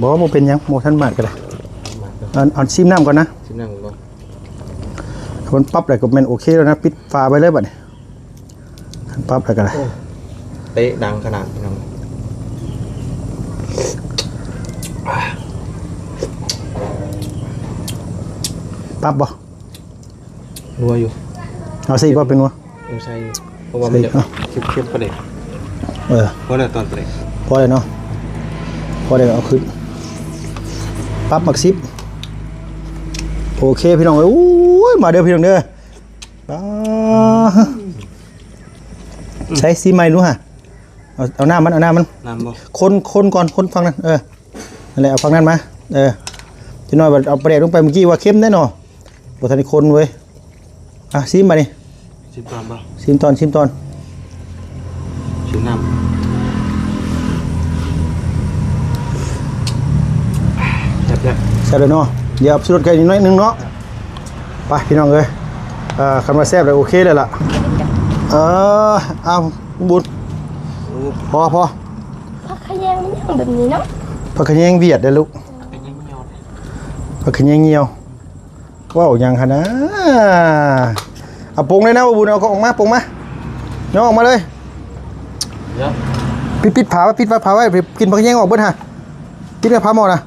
บอกว่าบ่เป็นหยังโมทันบาทก็ได้มาเด้อเอาเอาซิมน้ำก่อนนะชิมนั่งก่อนคนปรั๊บอะไรก็แม่นโอเคแล้วนะปิดฝาไปเลยบัดนี้ปรั๊บอะไรก็ได้เตะดังขนาดพี่น้องปรั๊บบ่นัวอยู่เอาสิบ่เป็นวะเออใช่อยู่เพราะว่ามันจะใช่เข้มๆประเด็กเออเพราะอะไรตอนประเด็กพอเลยเนาะพอเลยเอาขึ้น ปรั๊บมักซิปโอเคพี่น้องเอ้ยอู้ยมาเด้อพี่น้องเด้ออ่าใช้ซีไม้รู้ฮะเอาเอาหน้ามันเอาหน้ามันน้ำบ่คนคนก่อนคนฟังนั้นเออนั่นแหละเอาฟังนั้นมาเออจะน้อยว่าเอาประเด็นลงไปเมื่อกี้ว่าเข้มแน่นอนบทันได้คนเว้ยอะซิมมานี่ชิมตอนบ่ซิมตอนซิมตอนชิมน้ำแซ่ บแซ่บเลยเนาะเดี๋ยวสุดกันอีกน้อยหนึงเนาะไปพี่น้องเอ้ยอ่าคำว่าแซ่บเลยโอเคเลยล่ะเออเอาบุญๆโอ้พอพอผักขยงมันยังแบบนี้เนาะผักขะแยงเวียดเด้อลูกเป็นยังเงียวผักขะแยงเหี่ยวว้าวยังขนาดเอาปรุงเลยนะบุญเอาของออกมาปรุงมาเนาะออกมาเลยเดี๋ยวปิดปิดผาไว้ปิดผาไว้กินผักแยงออกเบิ้ฮะกินกับผาหมอนะ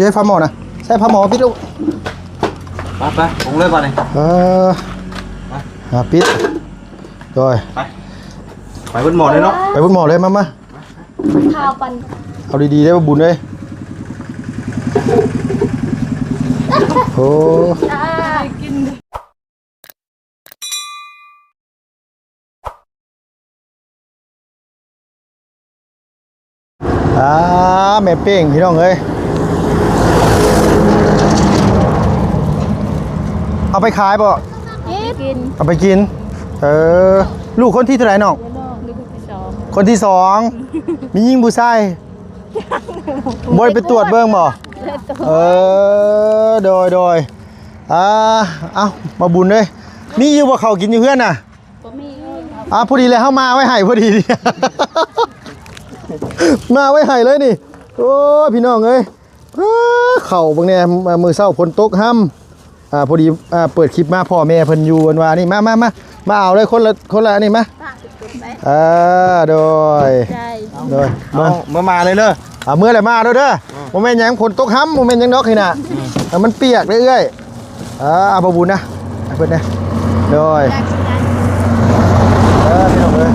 จะให้ผาหมอนะใส่ผาหมอปิดลูกไปไปปรุงเลยป่ะเนี่ยเอออ่าปิดโดยไปไปบนหมอเลยเนาะไปบนหมอเลยมามาข้าวปันเอาดีๆได้บุญเลยโอ้อ่ากินอ่าแม่เป้งพี่น้องเอ้ย เอาไปขายบ่กินเอาไปกิน เออ ลูกคนที่เท่าไหร่น้อง ลูกที่สองคนที่สอง มียิงผู้ชายบ่ได้ไปตรวจเบิ่งบ่เออ โดยโดยอ่าเอามาบุญเลยมีอยู่บ่เขาวกินอยู่เพื่อนน่ะก็มีอ่าพอดีเลยเข้ามาไว้ให้พอดีนี่มาไว้ให้เลยนี่ โอ้ยพี่น้องเอ้ยอ้าเข่าบางเนี่ยมือเศร้าฝนตกห้ำ อ่าพอดีอ่าเปิดคลิปมาพ่อแม่เพิ่นอยู่วันวานี่มามามามาเอาเลยคนละคนละอันนี่มาป้าจะกินไหมอ่าโดยใช่โดยเอามามาเลยเนอะอ่าเมื่อไหร่มาเด้อเด้อโมเมนต์หยังฝนตกห้ำโมเมนต์หยังดอกนี่น่ะอ่ามันเปียกเรื่อยๆอ่าเอาบ่บุญนะเอาเพิ่นนะโดยเออพี่น้องเอ้ย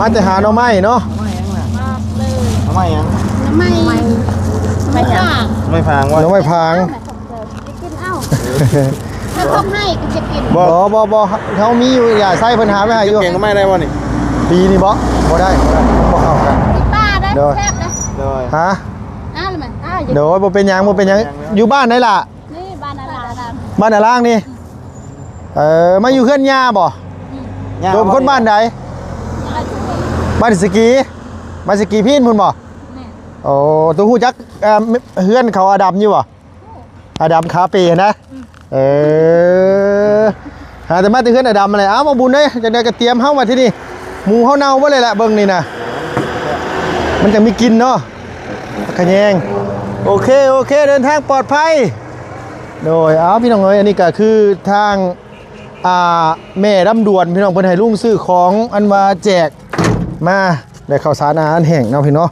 มาแต่หาหน่อไม้เนาะทำไมยังไม่ไม่ไม่อยากไม่ฟังหว่าน่อไม้พางจะกินเอ้า ถ้าเขาให้ก็จะกินบ่บ่บ่เขามีอยู่อย่าใส่เพิ่นหาไว้ให้อยู่เก่งก็ไม่ได้วะนี่ปีนี้บ่บ่ได้บ่ได้บ่เข้ากันป้าได้แซ่บนะเลยฮะอ้าวเลยมันอ้าวอย่าโดยบ่เป็นหยังบ่เป็นหยังอยู่บ้านไหนล่ะนี่บ้านอะไรบ้านไหนล่างนี่เออมาอยู่เฮือนย่าบ่โดยเป็นคนบ้านใดบ้านสกีบ้านสกีพี่นพุ่นบ่โอ้ตัวฮู้จักเอ่อเฮือนเขาอาดัมอยู่บ่ อาดัมคาเฟ่นะ เออหาแต่มาต่เฮือนอาดัมอะไรเอ้ามาบุญเด้จังได๋ก็เตรียมเฮามาที่นี่หมูเฮาเน่าบ่เลยละเบิ่งนี่นะมันจะมีกินเนาะขยงโอเค โอเค เดินทางปลอดภัย โดยอ้าวพี่น้องเอ้ยอันนี้ก็คือทางอ่าแม่ร่ำดวนพี่น้องเพิ่นให้ลุงซื้อของอันมาแจกมาได้ข้าวสารอาหารแห้งเนาะพี่เนาะ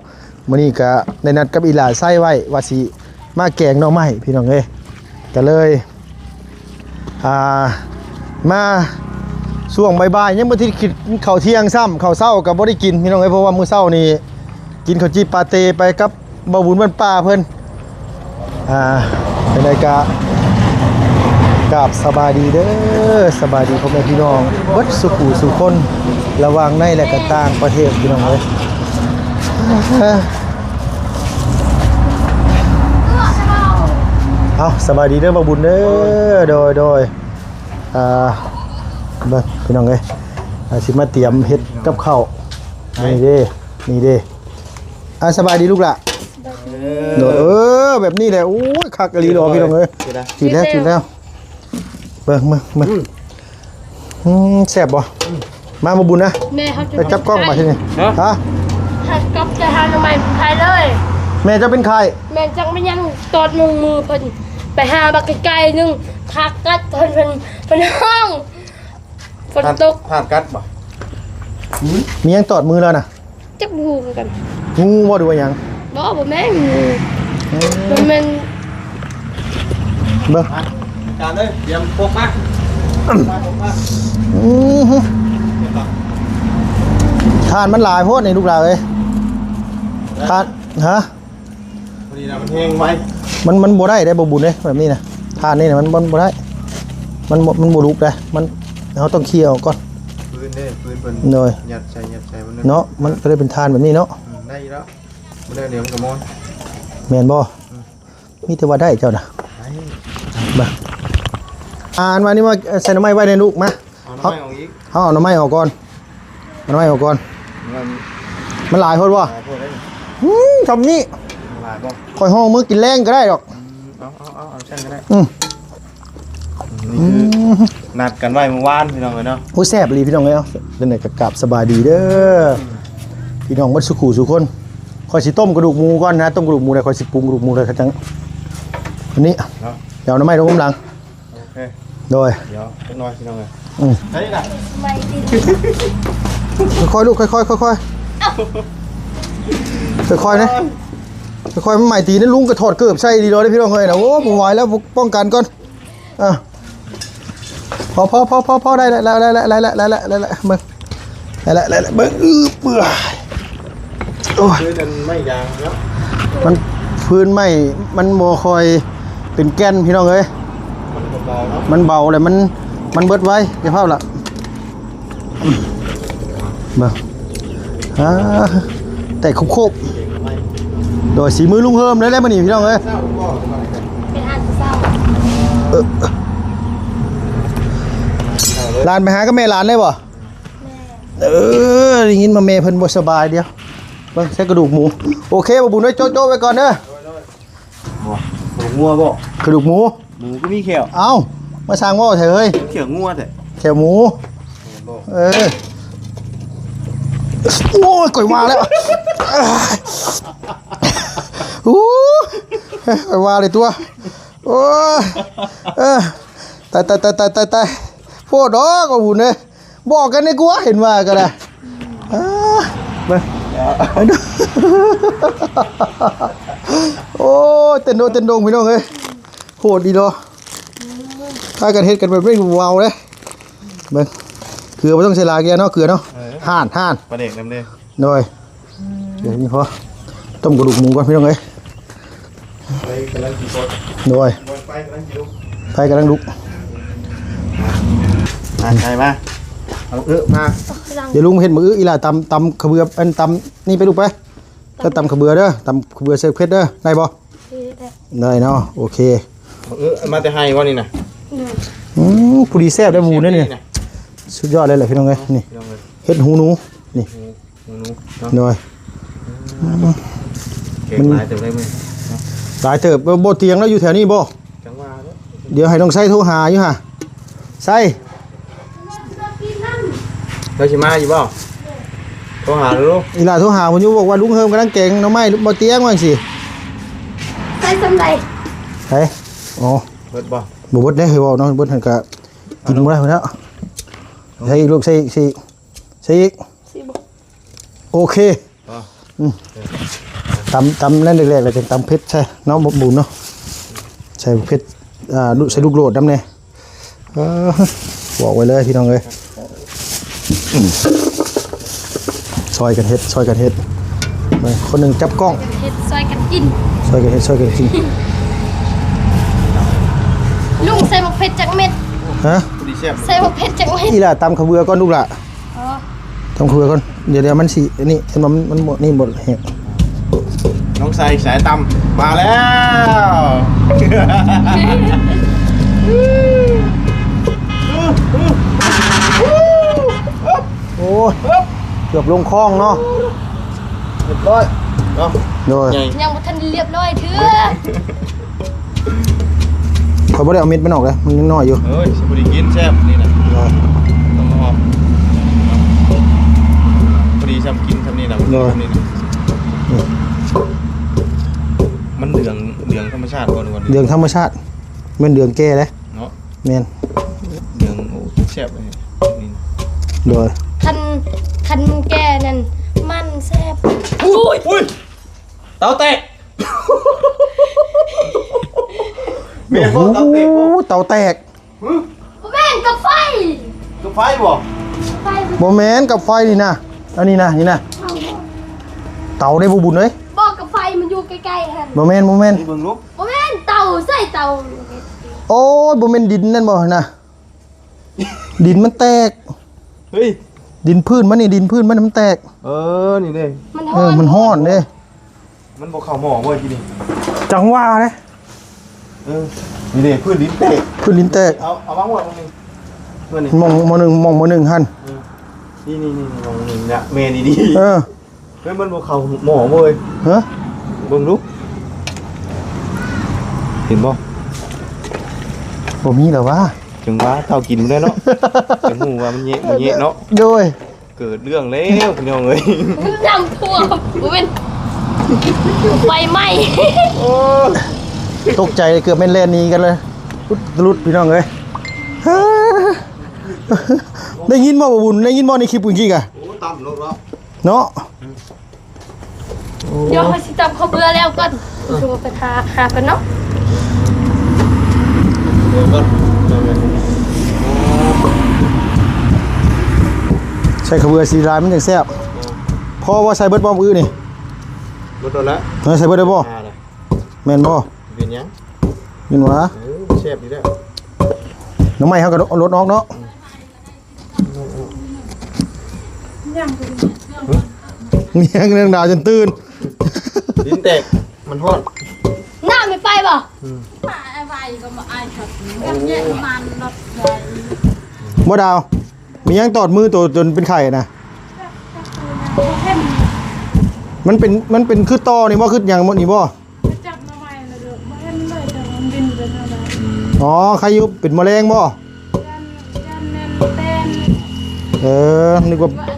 มื้อนี้ก็ได้นัดกับอีหลาไส้ไว้ว่าสิมาแกงหน่อไม้พี่น้องเอ้ย ก็เลยอ่ามาช่วงบ่ายๆยังบ่ทันคิดข้าวเที่ยงซ้ำข้าวเช้าก็บ่ได้กินพี่น้องเอ้ยเพราะว่ามื้อเช้านี่กินข้าวจีปาเตไปกับบ่บุญบ้านป่าเพิ่นอ่าเป็นรายการกับสบายดีเด้อสบายดีพ่อแม่พี่น้องเบิดสุขูสุคนระวังในและก็ต่างประเทศพี่น้องเลย เอาสบายดีเด้อบ่าวบุญเด้อโดยโดยอ่าเบิ่งพี่น้องเอ้ยอาสิมาเตรียมเฮ็ดกับข้าวนี่เด้นี่เด้อ่าสบายดีลูกล่ะโดดเออแบบนี้แหละโอ้ยคักกะลีรอพี่น้องเอ้ยเดี๋ยวนะจีดแล้วจีดแล้วเบิ่งมึงมึงอืมแซ่บบ่มามาบุญนะแม่เขาจะไปจับกล้องมาที่นี่ฮะถ้าก๊อปจะทำทำไมไทยเลยอแม่เจะเป็นใคร แม่นจังไม่ยังตอดมือมือเพิ่น ไปหาบักไกลๆนึงทักกัดเพิ่นเพิ่นเพิ่นห้องฝนตกผ่านกัดบ่มียังตอดมือแล้วนะจักบูกันงูบ่ดูว่าหยังบ่บ่แม่งงูมันแม่นเบิ่งจานเลยเตรียมพกมามาพกมาอื้อหือทานมันหลายโพดในลูกหลานเอ้ยทานฮะพอดีนะมันแห้งไว้ มันมันบ่ได้ได้บ่บุญเด้แบบนี้นะทานนี่นะมันมันบ่ได้ มันบ่มันบ่ลุกได้มันเราต้องเคี่ยวก่อน ปืนเด้ปืนเพิ่นหน่อยยัดใส่ยัดใส่มันเนาะมันก็เลยเป็นทานแบบนี้เนาะอืมได้อยู่แล้วบ่ได้เดี๋ยวมันก็มอนแม่นบ่มีแต่ว่าได้เจ้าน่ะไปมาอ่านมานี่มาใส่หน้ำไม้ไว้ในลูกมาเอาน้ำไม้ออกอีกเอาเอาหน้ำไม้ออกก่อนเอาหน้ำไม้ออกก่อนมันมันหลายคนบ่หลายพวกได้นี่อืมทำนี่หลายบ่ คอยห้องมือกินแรงก็ได้ดอกเอาเอาเอาเอาเช่นก็ได้อืมนี่คือนัดกันไว้เมื่อวานพี่น้องเลยเนาะโอ้ยแซ่บอีหลีพี่น้องเอ้ยเนาะเดินไหนกับกลับสบายดีเด้อพี่น้องมัดสุขูสุคนคอยสิต้มกระดูกหมูก่อนนะต้มกระดูกหมูเลยคอยสิปรุงกระดูกหมูเลยครับจังอันนี้เนาะเดี๋ยวน้ำไม้ลงกำลังโอเคโดย เดี๋ยวเล็กน้อยพี่น้องเลยอืมใช่ล่ะไม่ดิค่อยๆลูกค่อยๆค่อยๆค่อยๆนะค่อย ๆมันใหม่ตีนี่ลุงก็ถอดเกือบใส่ดีเลยพี่น้องเอ้ยนะโอ้ผมไหวแล้วป้องกันก่อนอะพอพอพอพอพอได้แล้วได้แล้วได้แล้วได้แล้วได้แล้วมึงได้แล้วได้แล้วเบิ่งอื้อเปื่อยโอ้ยคือมันไม่ยางเนาะมันพื้นไม่มันโมคอยเป็นแก่นพี่น้องเอ้ยมันก็เบาเนาะมันเบาเลยมันมันเบิดไว้เดี๋ยวเผาละอืมเบิ่งอ่าแต่คุบคุบเก่งไม่ๆ โดยสีมือลุงเฮิมเลยแหล้วมันนี่พี่น้องเอ้ยเศร้าบ่เป็นอันเศร้าเออเศร้าเลยหลานไปหากับแม่หลานเลยบ่แม่เออได้ยินมาแม่เพิ่นบ่สบายเดียวเบิ่งใส่กระดูกหมู โอเคบ่บุญไว้โจ๊ะๆไว้ก่อนเด้อบ่บ่งัวบ่กระดูกหมู หมูก็มีเขียวเอ้ามาสร้างว่าเถอะเฮ้ยเขียวงัวแต่แค่หมูบ่เออโอ้ยก่อยมาแล้วโอ้ยก่อยมาเลยตัว โอ้ยเออตายตายตายตายตายตายโพดดอกว่าบุญเลยบอกกันในกูว่าเห็นว่าก็ได้อ่าไปไปดูโอ้ยเต้นโดนเต้นโดงพี่น้องเอ้ยโหดดีเนาะถ้ากันเฮ็ดกันแบบไม่เว้าเลยเบิ่งเกลือไม่ต้องใส่ลาแกเนาะเกลือเนาะห่านห่านปลาเด็กนำเด้หน่อยเดี๋ยวนี้พอต้มกระดูกหมูก่อนพี่น้องเอ้ยไป กำลังกี่คนหน่อยบนไปกำลังกี่ลูกไฟกำลังลุกอ่าใช่มาเอาเออมาลังเดี๋ยวลุงเห็นมืออีหล่าตำตำขะเบืออันตำนี่ไปลูกไปก็ตำขะเบือเด้อตำขะเบือเซอร์เพชรเด้อได้บ่คือแต่ได้เนาะโอเคเอาเออมาแต่ให้วะนี่น่ะหนึ่งอืมผู้ดีแซ่บได้หมูเนี่ยนี่สุดยอดเลยแหละพี่น้องเอ้ยนี่พี่น้องเอ้ยเฮ็ดหูหนูนี่หมูหนูเนาะหน่อยเก่งหลายเต็มเลยมึง หลายเติบบ่เตียงแล้วอยู่แถวนี้บ่จังหวะเนาะเดี๋ยวให้น้องไส้โทรหาอยู่ห่ะไส้เราสิมาอยู่บ่โทรหาลูกอีหล่าโทรหาผมอยู่บอกว่าลุงเฮิมกำลังเก่งน้องไม้บ่เตียงว่าจังซี่ใส่สำไรเฮ้ยอ๋อเบิดบ่บ่เบดได้เฮ้ยบ่เนาะเบดหันก็กินบ่ได้พุ่นแล้วใส่อีกลูกใส่อีกใส่อีกใส่อีกสิบโอเคบ่ ตำตำนั่นแรกๆเลยจังตำเผ็ดใช่เนาะบ่บุญเนาะใส่เผ็ดอ่าลูกใส่ลูกโลดนำแน่เออบอกไว้เลยพี่น้องเอ้ยอืมซอยกันเฮ็ดซอยกันเฮ็ดไปคนหนึงจับกล้องเฮ็ดซอยกันกินซอยกันเฮ็ดซอยกันกินลุงใส่หมกเผ็ดจากเม็ดฮะพอดีแซ่บใส่หมกเผ็ดจากเม็ดอีหล่ะตำขาวเบือก่อนลูกล่ะอ๋อทำครัวก่อนเดี๋ยวเดี๋ยวมันสิอันนี้เห็นบ่มันมันหมดนี่หมดเห็น น้องใส่สายตำมาแล้ว โอ้ยเกือบลงคลองเนาะเรียบร้อยเนาะโดยใหญ่ยังบ่ทันเรียบร้อยเถื่อเขาบ่ได้เอาเม็ดมันออกเลยมันยังน้อยอยู่เฮ้ยสิบ่ได้กินแซ่บนี่น่ะโดยต้องมาออกพอดีซ้ำกินซ้ำนี่น่ะเนอะซ้ำนี่น่ะ มันเดืองเดืองธรรมชาติก่อนก่อนเดืองธรรมชาติแม่นเดืองแก่เลยเนาะแม่นเดืองโอ้แซ่บเลยนี่โดยคันคันแก่นั่นมันแซ่บอุ้ยอุ้ยเตาแตกเมียโอ้พวกเตาแตกโหพวกเตาแตกแม่งกับไฟก็ไฟบ่ไฟบ่แม่นกับไฟนี่นะอันนี้นะนี่นะเตาได้บ่บุญเอ้ย ใกล้ๆฮะบ่แม่นบ่แม่นนี่เบิ่งลูกโอ้แม่นเตาใส่เตาโอ้ยบ่แม่นดินนั่นบ่นะดินมันแตก เฮ้ย ดินพื้นมันนี่ดินพื้นมันมันแตก เออ นี่เด้ มันเอฮ้ออนมันฮ้อนเด้มันบ่เข้าหม้อบ่กินนี่จังว่าเด้เออ นี่เด้พื้นดินแตกพื้นดินแตกเอา เอามาหมดตรงนี้เพื่อนนี่มองมอหนึ่งมองมอหนึ่งหั่นนี่นี่นี่มองนี่เนี่ยเมนี่ดีเออเฮ้ยมันบ่เข้าหม้อเว้ย ฮะ เบิ่งลูกเห็นบ่บ่มีแล้ววะจังว่าเท่ากินได้เนาะ จังหูว่ามันเยะมันเยะเนาะ โดย เกิดเรื่องแล้วพี่น้องเอ้ยน้ำท่วมโอ้เป็นไฟไหม้ตกใจเกือบแม่นแล่นหนี้กันเลยรุดรุดพี่น้องเอ้ยฮ่าได้ยินบ่บ่บุญได้ยินบ่ในคลิปเมื่อกี้กะโอ้ต่ำลงแล้วเนาะ เดี๋ยวเขาสิจับเขาเบื่อแล้วก่อนดูไปหาหากันเนาะเดี๋ยวก่อนเดี๋ยวก่อนใส่ขาวเบือสีลายมันจังแซ่บพอว่าใส่เบิดบ่มื้อนี่รถโดนละเออใส่เบิดได้บ่อ่าเลยแม่นบ่เป็นหยังยินว่าเออแซ่บดีแล้วน้ำไม้เฮาก็เอารถออกเนาะมีเรื่องดาวจนตื่น ดินแตก มันฮอด หน้าไม่ไปบ่บ่ดาว มียังตอดมือตัวจนเป็นไข่นะ มันเป็น มันเป็นคือต่อนี่บ่คือหยังบ่นี่บ่จับมาใหม่เลยเด้อบ่เห็นเลยแต่มันบินไปเท่าไหร่อ๋อใครอยู่เป็นแมลงบ่ยันยันแน่นเต้นเออนึกว่า ว่าอันนั้นทุกคน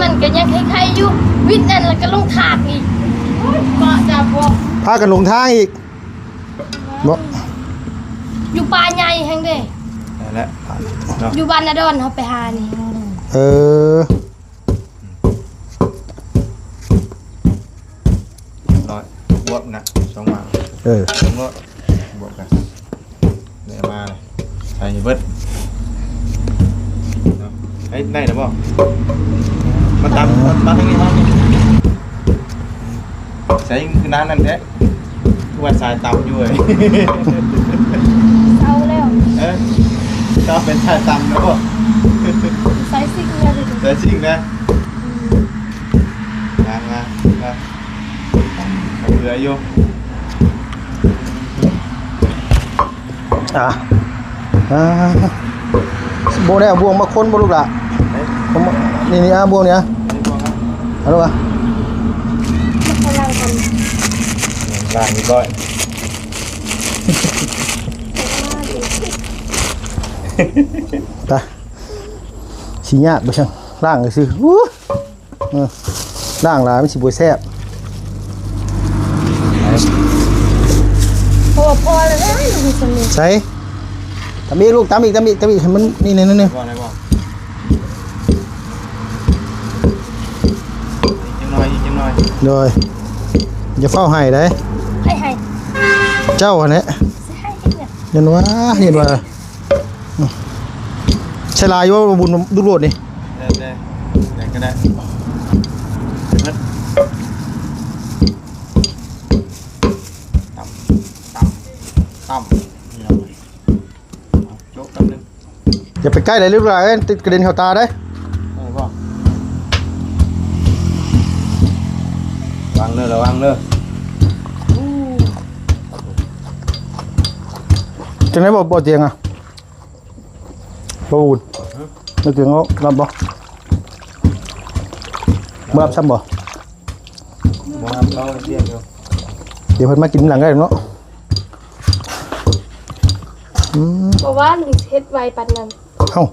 มันก็ยังคล้ายๆอยู่วิทย์นั่นแล้วก็ลงถากอีกก็จะพวกพากันหลงทางอีกบ่อยู่ป่าใหญ่แห่งเด้ได้แล้วเนาะอยู่บ้านนาดอนเขาไปหานี่เออร้อยบวบนะสองมาเออสองรถบวบกันเดี๋ยวมาเลยใส่เบิดเนาะเฮ้ยได้แล้วบ่ มาตามมาทางนี้มาทางนี้ใส่คือน้านั่นแท้ทุกวันสายต่ำอยู่เว้ยเอาแล้วเออชอบเป็นชายต่ำนะบ่ใส่ซิกเลยดิเจอจริงนะงานงานงานเหลืออยู่อะอ่าบ่ได้เอาบ่วงมาคนบ่ลูกล่ะเฮ้ยผมเอานี่นี่อะบ่วงเนี่ยนี่พอครับ เอาลูกอะกำลังกันล่างนี่ก้อยไปสิยากบ่ช่างล้างก็ซื่ออู้เออล้างหลายมันสิบ่แซ่บพอพอแล้วนะลูกสมุนใส่ตำอีกลูกตำอีกตำอีกตำอีกให้มันนี่นี่นี่นี่ก้อนอะไรบ่อีก โดยอย่าเฝ้าให้ได้ให้ให้เจ้าอันนี้ให้เนี่ยเห็นว่าเห็นว่าอืมใช่ลายอยู่ว่าบุญดูโลดนี่ได้ได้ได้ก็ได้เบิดต่ำต่ำต่ำนี่เอาไปเอาโจ๊กแป๊บนึงอย่าไปใกล้เลยลูกหลานเอ้ยติดกระเด็นเข้าตาได้ได้ วางเลยระวังเลยจังไหนบอกบ่เตียงอะบ่บุญนึกถึงเอารับบ่บ่รับซ้ำบ่มองเราเรียกอยู่เดี๋ยวเพิ่นมากินหลังได้เนาะอืมบอกว่าลุงเฮ็ดไวปันนั้นเอ้า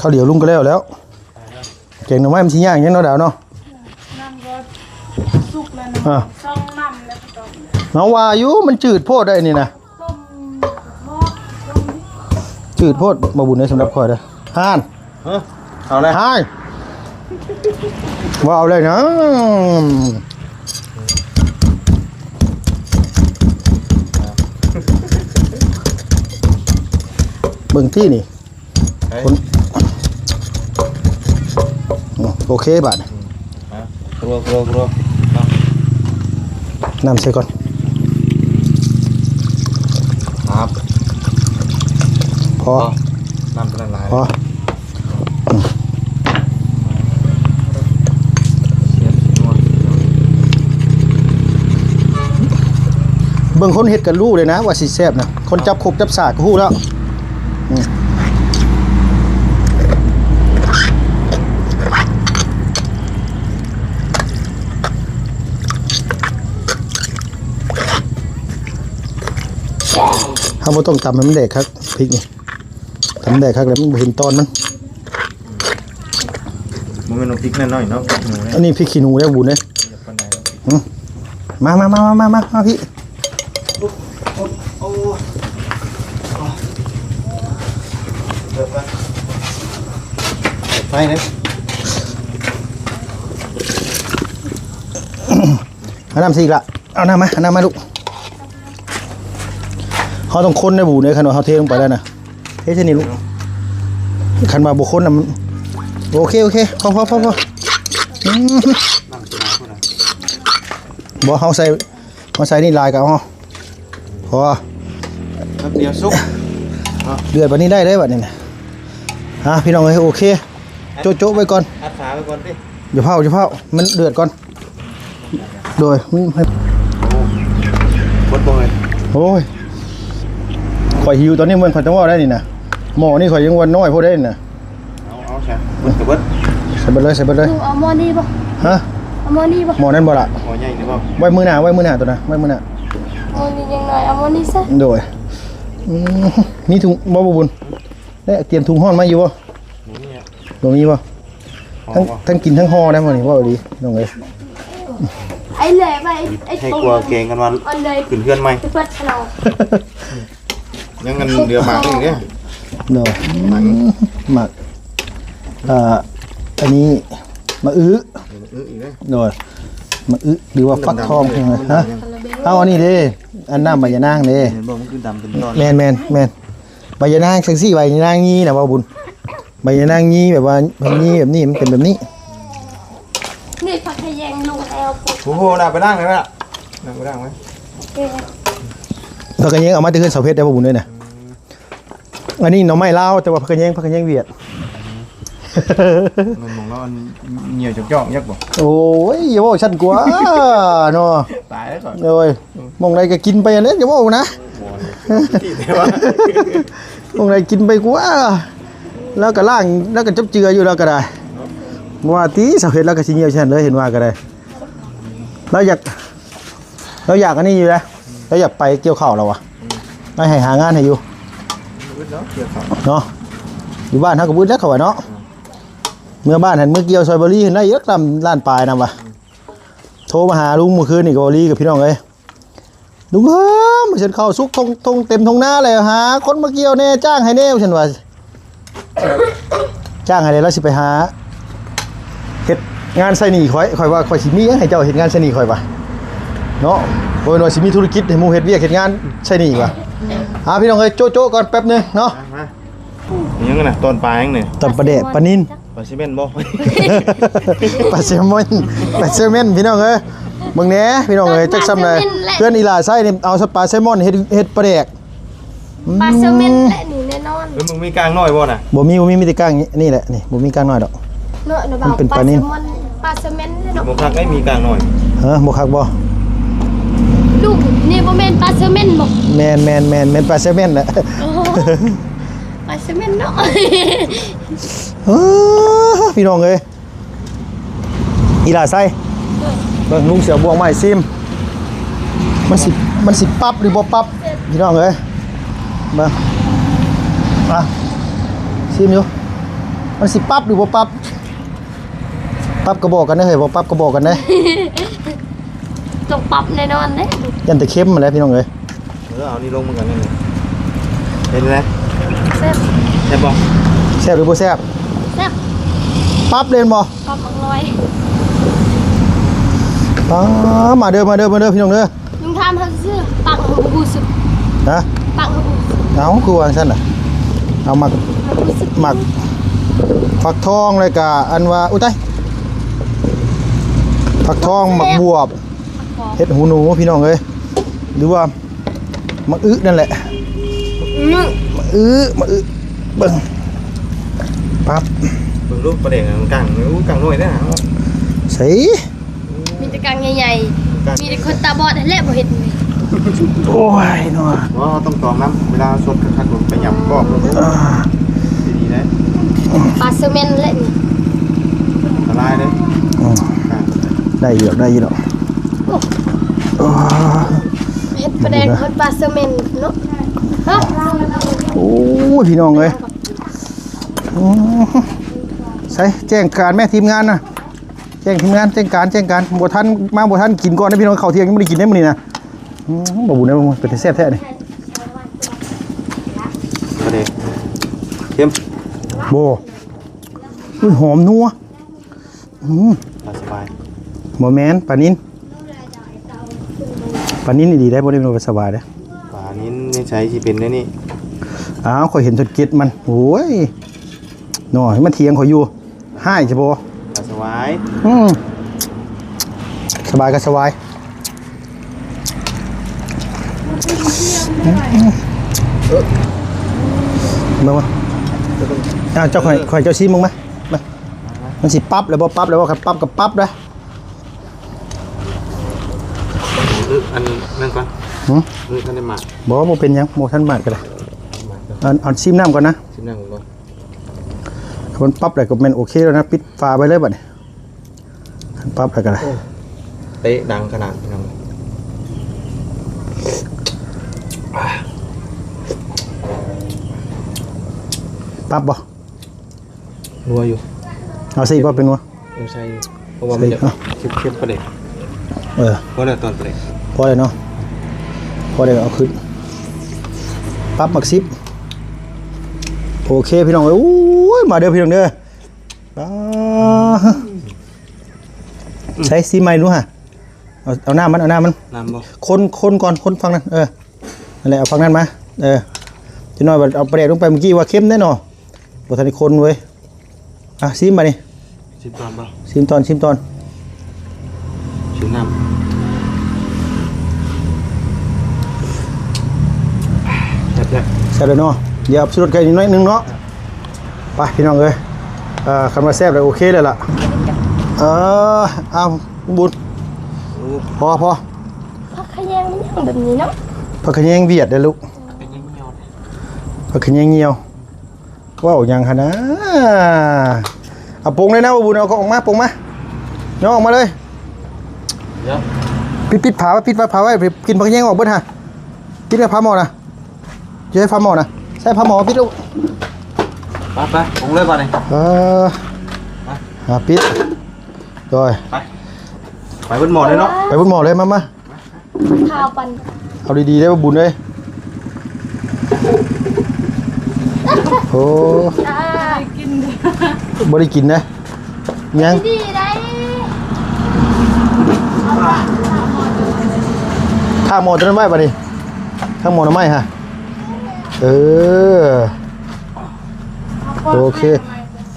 ข้าวเดี๋ยวลุงก็แล้วแล้วเก่งหน่อไม้มันสิย่างอยังเนาะดาวเนาะนั่งก็สุกแล้ว อะช่องน้ำแล้วก็ต้มเอาว่าอยู่มันจืดโพดได้นี่นะต้มหม้อจืดโพดมาบุญได้สำหรับข่อยเด้อห่านเออเอาเลยห่านว่าเอาเลยนะเบิ่งที่นี่เฮ้ยคนโอเคบาดเอากลัวกลัวกลัวเอา น้ำใส่ก่อนครับพอน้ำเป็นละลายพอเสียบนวดเบิ่งคนเฮ็ดกันรู้เลยนะ ว่าสิแซ่บนะคนจับครกจับสากก็ฮู้แล้ว อืมเฮาบ่ต้องตำให้มันแดกครับพริกนี่ตำแดกครับแล้วมันบ่เห็นตอนมันมันเป็นน้ำพริกน้อยๆเนาะพริกหนูเนี่ยอันนี้พริกขี้หนูแล้วบุญเด้เดี๋ยวปานใดเนาะมามามามามามามาพี่โอ้เดี๋ยวไปเปิดไฟนะเอาน้ำสิอีกละเอาน้ำมาเอาน้ำมาลูก เขาต้องคนในบูเนี่ยคันว่าเขาเทลงไปแล้วนะเฮ้ยเช่นนี้ลูกคันมาบุคนน่ะมันโอเคโอเคพอพอพอพออืมน้ำจะมาคนละบ่เขาใส่เขาใส่นี่ลายกับเขาพอแป๊บเดียวสุกเดือดแบบนี้ได้เลยแบบนี้นะฮะพี่น้องเอ้ยโอเค โจ๊ะโจ๊ะไว้ก่อนอัดฝาไว้ก่อนดิอย่าเผาอย่าเผามันเดือดก่อน โดยอืมให้บดบ่เลยโอ้ย ข่อยหิวตอนนี้มันข่อยต้องว่าได้นี่นะหมอนี่ข่อยยังวันน้อยพอได้นี่นะเอาเอาใช่บดกับเบดใส่ไปเลยใส่ไปเลยดูเอาหม้อนี่บ่ฮะเอาหม้อนี่บ่หมอนั่นบ่ละหัวใหญ่นี่บ่ไว้มือหน้าไว้มือหน้าตัวนะไว้มือหน้าหม้อนี่ยังน้อยเอาหม้อนี่ซะโดยอืมมีถุงบ่บ่บุญได้เตรียมถุงห่อนมาอยู่บ่นี่เนี่ยบ่มีบ่หอทั้งมบ่ทั้งกินทั้งห่อได้บ่นี่ว่าดีน้องเอ้ยไอ้เหล่ไปไอ้ไอ้ให้ตุ้กลัวเกรงกันว่าอันเลยขึ้นเพื่อนไหม ไปเปิดฉล องยังกันเดือหมากนี่เนี่ยโดยหมักเอ่ออันนี้มะอื้อเอออีกเลยโดยมะอื้อหรือว่าฟักทองใช่ไหมฮะเอาอันนี้เด้อันน้ำใบยะนางเด้เห็นบอกมันคือดำเป็นตอนแมนแมนแมนใบยะนางเซ็กซี่ใบยะนางงี้นะว่าบุญใบยะนางงี้แบบว่าแบบนี้แบบนี้มันเป็นแบบนี้นี่ผักขยงลุงแอลปุ๊บโอ้โหน่าไปนั่งเลยไหมล่ะนั่งไปนั่งไหม เอ้ยพักกันแยงเอามาที่ขึ้นเสาเพชรได้ว่าบุญด้วยนะอันนี้หน่อไม้ลาวแต่ว่าพักกันแยงพักกันแยงเวียด มันมองแล้วมันเหนียวจอกๆยักษ์บ่โอ้ยอย่าบอกฉันกลัวเนาะตายแล้วก่อนโอ้ยมองไรก็กินไปอันนี้อย่าบอกนะที่เดียวว่ามองไรกินไปกลัวแล้วก็ล่างแล้วก็จับเจืออยู่แล้วก็ได้ว่าตีเสาเพชรแล้วก็ชิเงียวฉันเลยเห็นว่าก็ได้เราอยากเราอยากอันนี้อยู่นะ เราอยากไปเกี่ยวข้าวเราอะไม่ให้หางานให้อยู่เนาะเกี่ยวกับเนาะอยู่บ้านเฮาก็บึดแล้วเขาว่าเนาะเมื่อบ้านหันเมื่อเกี่ยวซอยเบอรี่เห็นได้เยอะลำล้านปลายนะวะโทรมาหาลุงเมื่อคืนนี่กับเบอรี่กับพี่น้องเอ้ยลุงเฮ้ยมาฉันเข้าซุกทงทงเต็มทงหน้าเลยหาคนมาเกี่ยวแน่จ้างให้แน่ฉันว่าจ้างให้เลยแล้วสิไปหาเฮ็ดงานใส่หนีข่อยข่อยว่าข่อยสิมีหยังให้เจ้าเฮ็ดงานใส่หนีข่อยว่ะ เนาะโอ้ยหน่อยสิมีธุรกิจให้หมู่เฮ็ดเวียกเฮ็ดงานใส่หนีว่ะหาพี่น้องเอ้ยโจ๊ะโจ๊ะก่อนแป๊บหนึงเนาะมายังไงนะต้นปลายังเนี่ยตอนประเดะปลานิน ปลาซีเมนต์บ่ ปลาเซลมอนปลาเซลมอนพี่น้องเอ้ยมึงแหน่พี่น้องเอ้ยจักซ้ำเลยเพื่อนอีหลาไส้นี่เอาสปลาเซลมอนเฮ็ดเฮ็ดปลาแดกปลาเซลเมนและนี่แน่นอนเฮ้ยมึงมีกลางน้อยบ่น่ะบ่มีบ่มีมีแต่ก้างนี่นี่แหละนี่บ่มีก้างน้อยดอก เนาะเนาะมันเป็นปลานิ่มปลาเซลเมนเลยเนาะมึงคักไม่มีกลางน้อย เฮ้อบ่คักบ่ ลูกนี่บ่แม่นปลาเซลเมนบ่แมนแมนแมนแมนปลาเซลมอนแหละโอ้โหปลาเซลเมนเนาะเอ้อพี่น้องเอ้ยอีหลาไส้เบิ่งลุงเสือบวงไม้ซิมมันสิมันสิปั๊บหรือบ่ปั๊บพี่น้องเอ้ยเบิ่งอะซิมอยู่มันสิปั๊บหรือบ่ปั๊บปั๊บก็บอกกันนะเฮ้ยบ่ปั๊บก็บอกกันนะ ต้องปรับแน่นอนเด้ยันแต่เข้มมาแล้วพี่น้องเอ้ยเออเอานี่ลงเหมือนกันนี่เห็นไหมแซ่บใช่ปะแซ่บหรือบ่แซ่บแซ่บปั๊บเล่นบ่ปรับร้อยป๊ามาเด้อมาเด้อมาเด้อพี่น้องเด้อลุงทำให้ซื้อปักหูบูสึกนะปักหูบูสึกเอาคือวางซั่นน่ะเอาหมักบูสึกหมักฟักทองเลยกะอันว่าอุ้ยตายฟักทองหมักบวบ เฮ็ดหูหนูพี่น้องเอ้ยหรือว่ามักอึนั่นแหละอื้อมักอึมักอึเบิ่งปั๊บเบิ่งรูปประเด็นกลางอู้กลางหน่วยได้หาใส่มีแต่กางใหญ่ๆ มีแต่คนตาบอดและบ่เห็นเลยโอ้ยเนาะว่าต้องตองน้ำเวลาสดคักๆไปหยับก็อ่าดีๆนะปลาเซเมนและนี่ละลายเลยอืมได้อยู่ได้อยู่ดอกอ้า เห็ดประแดงคนปลาเซเมนเนาะฮะโอ้ยพี่น้องเอ้ยอืมใส่แจ้งการแม่ทีมงานนะแจ้งทีมงานแจ้งการแจ้งการบ่ทันมาบ่ทันกินก่อนนะพี่น้องข้าวเที่ยงยังไม่ได้กินได้มื้อนี้นะอืมบ่บุญนะมันเป็นแต่แซ่บแท้นี่ประเด็นเข้มโบอุ้ยหอมนัวอืมสบายบ่แม่นปลานิน ปลานินนี่ดีได้บ่ได้เป็นว่าสบายเด้อป่านี้นี่ใช้ที่เป็นได้นี่อ้าวข่อยเห็นจนเก็ดมันโอ้ยหน่อยมันเถียงข่อยอยู่ให้จะบ่สบายอืมสบายก็สบายมามาอ้าวเจ้าข่อยข่อยเจ้าซีมึงมามามันสิปั๊บแล้วบ่ปั๊บแล้วบ่ครับปั๊บกับปั๊บนะ ลึก อันนั่นก่อนหือลึกท่านได้หมักบ่บ่เป็นหยังบ่ทันบาดก็ได้หมักเอาเอาซิมน้ำก่อนนะชิ้นนั่งก่อนคนปั๊บแล้วก็แม่นโอเคแล้วนะปิดฝาไว้เลยบัดนี้คันปั๊บแล้วก็ได้เตะดังขนาดนั้นปั๊บบ่นัวอยู่เอาสิบ่เป็นวะ เออใช่อยู่เพราะว่ามันจะใช่เข้มๆประเด็นเออ เพราะเดี๋ยวตอนประเด็น พอเลยเนาะพอเลยเอาขึ้นปั๊บมักซิปโอเคพี่น้องเอ้ยอู้ยมาเด้อพี่น้องเด้ออ่าใช้ซีไม้ดูฮะเอาเอาหน้ามันเอาหน้ามันน้ำบ่คนคนก่อนคนฟังนั้นเออนั่นแหละเอาฟังนั้นมาเออจะน้อยว่าเอาประเดี๋ยวลงไปเมื่อกี้ว่าเข้มแน่นอนบทันได้คนเว้ยอะซิมมานี่ชิมตอนบ่ซิมตอนซิมตอนชิมน้ำแซ่บ แซ่บเลยเนาะอย่าเอาสุดไก่นิดหน้อยหนึงเนาะไปพี่น้องเอ้ยเอ่อคำว่าแซ่บเลยโอเคเลยล่ะเออเอาบุญๆรู้พอพอพักขยงมันยังแบบนี้เนาะผักขะแยงเวียดเด้อลูกเป็นยังไม่ยอมผักขะแยงเหี่ยวว้าวยังขนาดเอาปรุงเลยนะบุญเอาของออกมาปรุงมาย่อออกมาเลยเดี๋ยวปิดปิดผาไว้ปิดฝาไว้กินผักขะแยงออกเบิดฮะปิดกับผ้าหมอนะ จะให้ผ้าหมอนะใส่ผ้าหมอปิดลูกไปไปปรุงเลยป่ะเนี่ยเอออะปิดโดยไปไปบนหมอเลยเนาะไปบนหมอเลยมามาข้าวปันเอาดีๆได้บุญเลยโอ้อ่าบริกินนะยังดีได้ข้างหมอตัวนั้นไม่ปะนี่ข้างหมอตัวไม่ฮะ เออ โอเค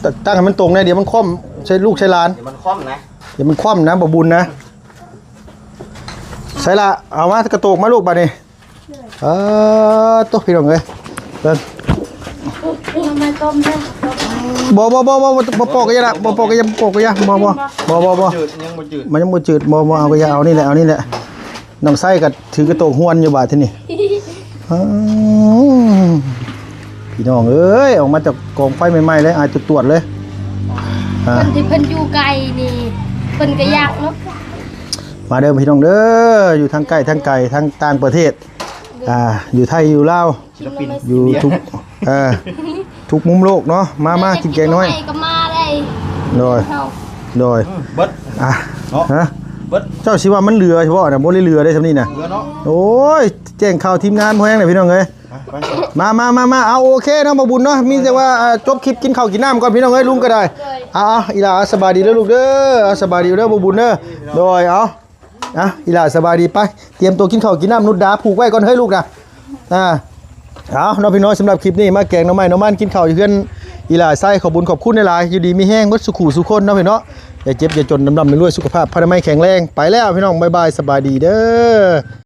ตตั้งให้มันตรงนะเดี๋ยวมันคว่ำใช้ลูกใช้หลาน เดี๋ยวมันคว่ำนะ เดี๋ยวมันคว่ำนะบบุญนะใช่ละเอามากระโตกมาลูกปะนี่เออตัวพี่น้องเลยเดินทำไมต้มได้บ่บ่บ่บ่บ่บ่ปอกก็ยาละบ่ปอกก็ยาบ่ปอกก็ยาบ่บ่บ่บ่บ่จืดยังบ่จืดมันยังบ่จืดบ่บ่เอาก็ยาเอานี่แหละเอานี่แหละน้องไส้ก็ถือกระโตกห้วนอยู่บาดที่นี่อืม พี่น้องเอ้ยออกมาจากกองไฟใหม่ๆเลยอาจจะตรวจเลยอ่าคนที่เพิ่นอยู่ไกลนี่เพิ่นก็ยากเนาะมาเด้อพี่น้องเด้ออยู่ทางใกล้ทางไกลทางต่างประเทศอ่าอยู่ไทยอยู่ลาวศิลปินอยู่ทุกเอ่อทุกมุมโลกเนาะมามากินแกงน้อยก็มาได้โดยเฮาโดยอืมเบิดอะเนาะฮะเบิดเจ้าสิว่ามันเรือเฉพาะน่ะบ่ได้เรือได้ซำนี้น่ะเรือเนาะโอ้ยแจ้งข่าวทีมงานพ่อแห้งเลยพี่น้องเอ้ยไป มามามามาเอาโอเคเนาะมาบุญเนาะมีแต่ว่าอ่าจบคลิปกินข้าวกินน้ำก่อนพี่น้องเอ้ยลุงก็ได้อาเอาอีหลาสบายดีเด้อลูกเด้อสบายดีเด้อบ่บุญเด้อโดยเอาอะอีหลาสบายดีไปเตรียมตัวกินข้าวกินน้ำนุดดาผูกไว้ก่อนเฮ้ยลูกนะอ่า เอาเนาะพี่น้องสำหรับคลิปนี้มาแกงหน้ำไม้หน้ำมันกินข้าวอยู่เพื่อนอีหลาไส้ขอบุญขอบคุณในหลายอยู่ดีมีแห้งวัดสุขูสุขคนเนาะพี่เนาะอย่าเจ็บอย่าจนดำดำรวยๆสุขภาพพระนามัยแข็งแรงไปแล้วพี่น้องบายบายสบายดีเด้อ